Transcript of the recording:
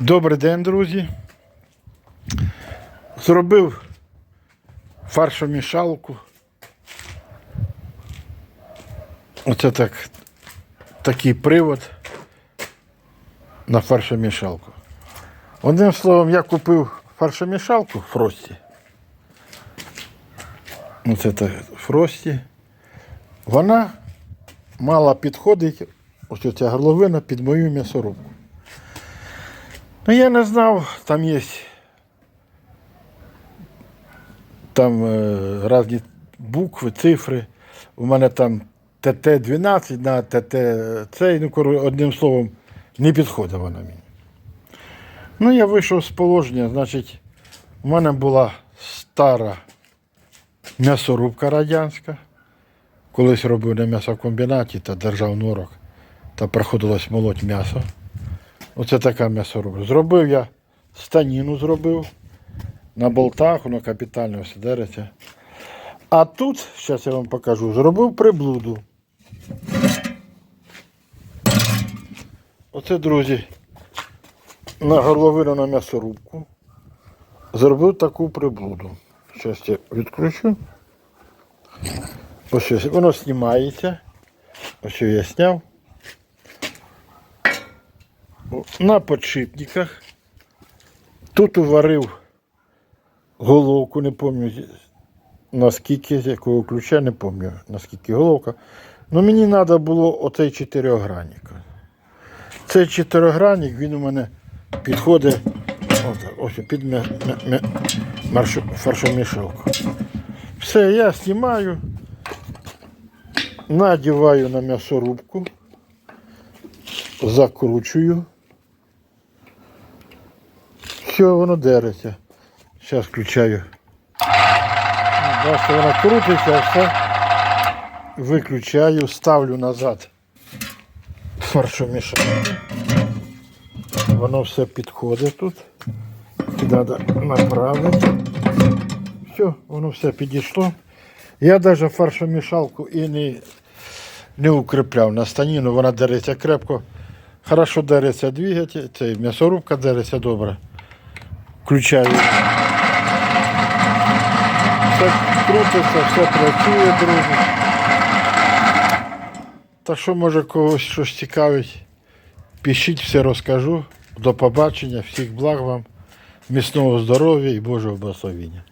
Добрий день, друзі. Зробив фаршомішалку. Оце так, такий привод на фаршомішалку. Одним словом, я купив фаршомішалку Фрості. Оце так Фрості. Вона мала підходить, ось ця горловина під мою м'ясорубку. Ну, я не знав, там є там е, різні букви, цифри. У мене там ТТ-12 на ТТ цей, ну, одним словом, не підходить вона мені. Ну, я вийшов з положення, значить, у мене була стара м'ясорубка радянська. Колись робив на м'ясокомбінаті та держав норок, та приходилось молоть м'ясо. Оце така м'ясорубка. Зробив я станіну зробив. На болтах, воно капітально все дереться. А тут, зараз я вам покажу, зробив приблуду. Оце, друзі, на горловину на м'ясорубку. Зробив таку приблуду. Зараз я відключу. Ось воно знімається. Ось я зняв. На подшипниках. Тут уварив головку, не пам'ятаю наскільки, з якого ключа, не пам'ятаю наскільки головка. Ну мені треба було оцей чотирьохгранник. Цей чотирьохгранник, він у мене підходить отак, ось під фаршомішалку. Все, я знімаю, надіваю на м'ясорубку, закручую. Все, воно дереться. Зараз включаю. Бачите, вона крутиться, все. Виключаю, ставлю назад фаршомішалку. Воно все підходить тут. Треба направити. Все, воно все підійшло. Я навіть фаршомішалку і не, не укріпляв на станіну, вона дереться крепко. Хорошо дереться двигатель, цей м'ясорубка дереться добре. Включаю. Все крутиться, все працює, друзі. Та що може когось щось цікавить, пишіть, все розкажу. До побачення, всіх благ вам, міцного здоров'я і Божого благословення.